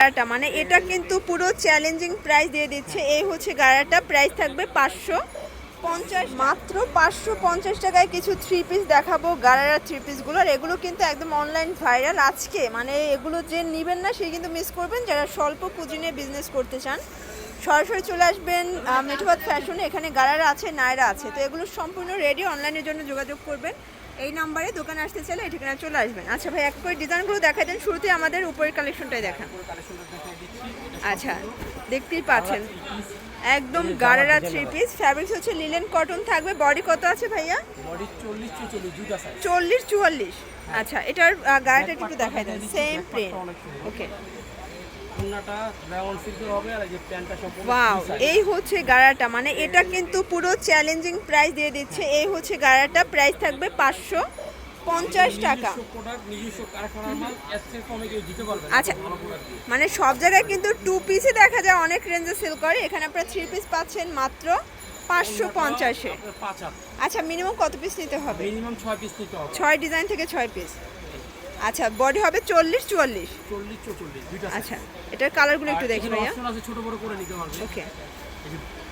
গাড়াটা মানে এটা কিন্তু পুরো চ্যালেঞ্জিং প্রাইস দিয়ে দিচ্ছে। এই হচ্ছে গাড়াটা প্রাইস থাকবে পাঁচশো পঞ্চাশ। মাত্র পাঁচশো পঞ্চাশ টাকায় কিছু থ্রি পিস দেখাবো গাড়ারা থ্রি পিসগুলো আর এগুলো কিন্তু একদম অনলাইন ভাইরাল আজকে। মানে এগুলো যে নেবেন না, সে কিন্তু মিস করবেন। যারা স্বল্প পুঁজি নিয়ে বিজনেস করতে চান, সরাসরি চলে আসবেন মেঠোবাদ ফ্যাশনে এখানে গাড়ারা আছে, নায়রা আছে। তো এগুলো সম্পূর্ণ রেডি অনলাইনের জন্য যোগাযোগ করবেন। এই নাম্বারে দোকানে আসতে চাইলে এই ঠিকানা চলে আসবেন। আচ্ছা ভাই এক করে ডিজাইনগুলো দেখাই দেন। শুরুতে আমাদের উপরের কালেকশনটাই দেখান। আচ্ছা দেখতেই পাচ্ছেন। একদম গাড়েরা থ্রি পিস ফ্যাব্রিক্স হচ্ছে লিলেন কটন থাকবে। বডি কত আছে ভাইয়া? বডি চল্লিশ চল্লিশ দুইটা সাইজ চল্লিশ চুয়াল্লিশ। আচ্ছা এটার গাড়িটা একটু দেখাই দেন। সেম প্রিন্ট ওকে খুলনাটা ড্রাগন সিল্কের হবে আর এই যে প্যান্টটা সম্পূর্ণ ওয়াও এই হচ্ছে গাড়াটা মানে এটা কিন্তু পুরো চ্যালেঞ্জিং প্রাইস দিয়ে দিচ্ছে। এই হচ্ছে গাড়াটা প্রাইস থাকবে পাঁচশো পঞ্চাশ টাকা। আচ্ছা। মানে সব জায়গায় কিন্তু টু পিসে দেখা যায় অনেক রেঞ্জে সেল করে। এখানে আপনারা থ্রি পিস পাচ্ছেন মাত্র পাঁচশো পঞ্চাশে। আচ্ছা মিনিমাম কত পিস নিতে হবে? মিনিমাম ছয় পিস নিতে হবে। ছয় ডিজাইন থেকে ছয় পিস আচ্ছা বডি হবে চল্লিশ চুয়াল্লিশ? চল্লিশ চল্লিশ দুইটা আচ্ছা এটার কালারগুলো একটু দেখি ভাইয়া option ছোট বড় করে নিতে পারবে ওকে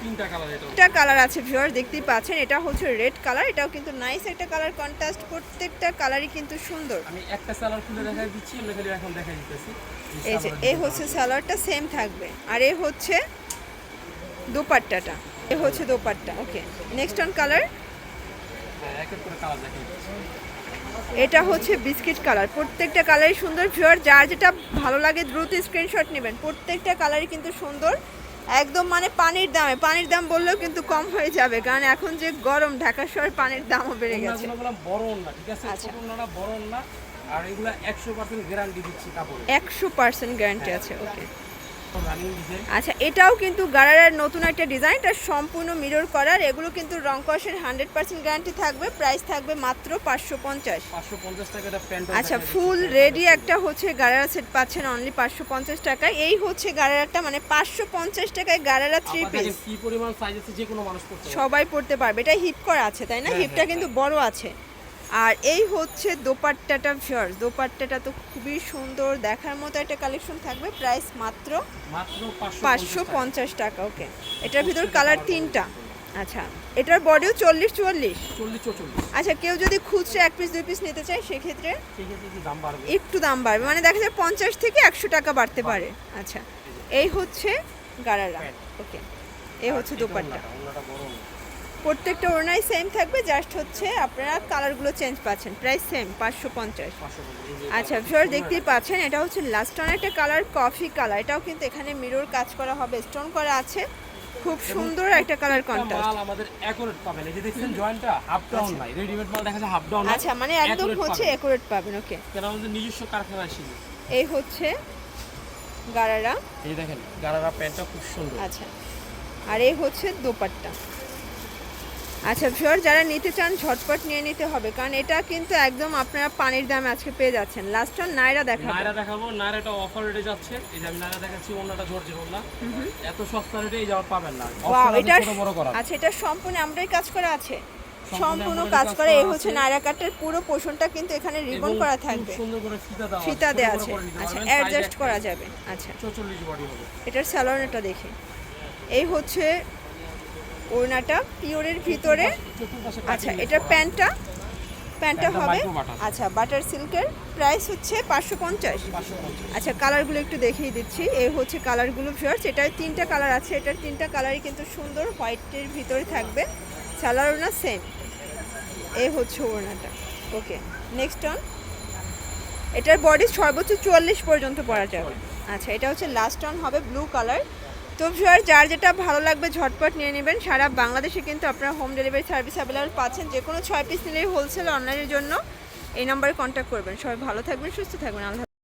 তিনটা কালার এটা। একটা কালার আছে ভিউয়ার দেখতেই পাচ্ছেন এটা হচ্ছে রেড কালার এটাও কিন্তু নাইস একটা কালার কন্ট্রাস্ট প্রত্যেকটা কালারই কিন্তু সুন্দর। আমি একটা সালার খুলে দেখাই দিচ্ছি আমরা খালি এখন দেখাই দিতেছি। এই যে এই হচ্ছে সালোয়ারটা সেম থাকবে আর এই হচ্ছে দোপাট্টাটা এ হচ্ছে dupatta okay next one colour হ্যাঁ, এক এক করে কালার দেখাই দিচ্ছি। এটা হচ্ছে বিস্কিট কালার। প্রত্যেকটা কালারই সুন্দর ভিউয়ার। যার যেটা ভালো লাগে দ্রুত স্ক্রিনশট নেবেন। প্রত্যেকটা কালারই কিন্তু সুন্দর। একদম মানে পানির দামে। পানির দাম বললেও কিন্তু কম হয়ে যাবে। কারণ এখন যে গরম ঢাকা শহর পানির দামও বেড়ে গেছে। বড় না ঠিক আছে? আচ্ছা। ছোট ওনারা বড় না আর এগুলা একশো পার্সেন্ট গ্যারান্টি দিচ্ছি কাপড়ে। একশো পার্সেন্ট গ্যারান্টি আছে ওকে আচ্ছা এটাও কিন্তু গারারার নতুন একটা ডিজাইন এটা সম্পূর্ণ মিরর করার এগুলো কিন্তু রং কষের হান্ড্রেড পার্সেন্ট গ্যারান্টি থাকবে প্রাইস থাকবে মাত্র পাঁচশো পঞ্চাশ। আচ্ছা ফুল রেডি একটা হচ্ছে গারারা সেট পাচ্ছেন অনলি পাঁচশো পঞ্চাশ টাকায়। এই হচ্ছে গারারাটা মানে পাঁচশো পঞ্চাশ টাকায় গারারা থ্রি পিস সবাই পড়তে পারবে। এটা হিপ করা আছে তাই না? হ্যাঁ, হিপটা হ্যাঁ, কিন্তু বড় আছে। আর এই হচ্ছে দোপাট্টাটা ভিউয়ার্স দোপাট্টাটা তো খুবই সুন্দর দেখার মতো একটা কালেকশন থাকবে প্রাইস মাত্র মাত্র পাঁচশো পঞ্চাশ টাকা। ওকে এটার ভিতর কালার তিনটা। আচ্ছা এটার বডিও চল্লিশ চুয়াল্লিশ। আচ্ছা কেউ যদি খুচরা এক পিস দুই পিস নিতে চায় সেক্ষেত্রে একটু দাম বাড়বে মানে দেখা যায় পঞ্চাশ থেকে একশো টাকা বাড়তে পারে। আচ্ছা এই হচ্ছে গারারা ওকে এই হচ্ছে দোপাট্টা। প্রত্যেকটা ওড়নাই সেম থাকবে জাস্ট হচ্ছে আপনারা কালারগুলো চেঞ্জ পাচ্ছেন। প্রাইস সেম পাঁচশো পঞ্চাশ। আচ্ছা ফিওর দেখতেই পাচ্ছেন এটা হচ্ছে লাস্ট অন একটা কালার কফি কালার এটাও কিন্তু এখানে মিরর কাজ করা হবে স্টোন করা আছে। খুব সুন্দর একটা কালার কন্ট্রাস্ট মাল আমাদের অ্যাকুরেট পাবেন। এই যে দেখছেন জয়েন্টটা হাফ ডাউন নাই রেডিমেড মাল দেখা যায় হাফ ডাউন আচ্ছা মানে একদম হচ্ছে একুরেট পাবেন ওকে কেন আমাদের নিজস্ব কারখানায় ছিল। এই হচ্ছে গারারা। এই দেখেন গারারা প্যান্টটা খুব সুন্দর। আচ্ছা আর এই হচ্ছে দোপাট্টা। আচ্ছা ফিওর যারা নিতে চান ঝটপট নিয়ে নিতে হবে। কারণ এটা কিন্তু একদম আপনারা পানির দাম আজকে পেয়ে যাচ্ছেন। লাস্ট অন নাইরা দেখাবো। নায়রা দেখাবো। নায়রাটা অফার রেটে যাচ্ছে। এই যে আমি নায়রা দেখাচ্ছি অন্যটা ঝরছে না এত সস্তা রেটে এই যাওয়ার পাবেন না। এটা বড় করা আচ্ছা এটা সম্পূর্ণ আমরাই কাজ করা আছে। সম্পূর্ণ কাজ করা। এই হচ্ছে। নাইরা কাটের পুরো পোষণটা কিন্তু এখানে রিবন করা থাকবে। সুন্দর করে ফিতা দেওয়া আছে। আচ্ছা অ্যাডজাস্ট করা যাবে। আচ্ছা। চল্লিশ বডি হবে। এটার স্যালোনটা দেখি। এই হচ্ছে ওড়নাটা পিওরের ভিতরে। আচ্ছা এটার প্যান্টটা? প্যান্টটা হবে? আচ্ছা বাটার সিল্কের প্রাইস হচ্ছে পাঁচশো পঞ্চাশ। আচ্ছা কালারগুলো একটু দেখিয়ে দিচ্ছি। এই হচ্ছে কালারগুলো ভিউয়ার্স এটার তিনটা কালার আছে। এটার তিনটা কালারই কিন্তু সুন্দর হোয়াইটের ভিতরে থাকবে। সালার ওনা সেম এই হচ্ছে ওড়নাটা। ওকে নেক্সট অন এটার বডি সর্বোচ্চ চুয়াল্লিশ পর্যন্ত পরা যাবে। আচ্ছা এটা হচ্ছে লাস্ট অন হবে ব্লু কালার তো ভিউয়ার যার যেটা ভালো লাগবে ঝটপট নিয়ে নেবেন। সারা বাংলাদেশে কিন্তু আপনার হোম ডেলিভারি সার্ভিস অ্যাভেলেবল পাচ্ছেন। যে কোনো ছয় পিস নিলেই হোলসেল অনলাইনের জন্য এই নাম্বারে কন্ট্যাক্ট করবেন। সবাই ভালো থাকবেন, সুস্থ থাকবেন। আল্লাহ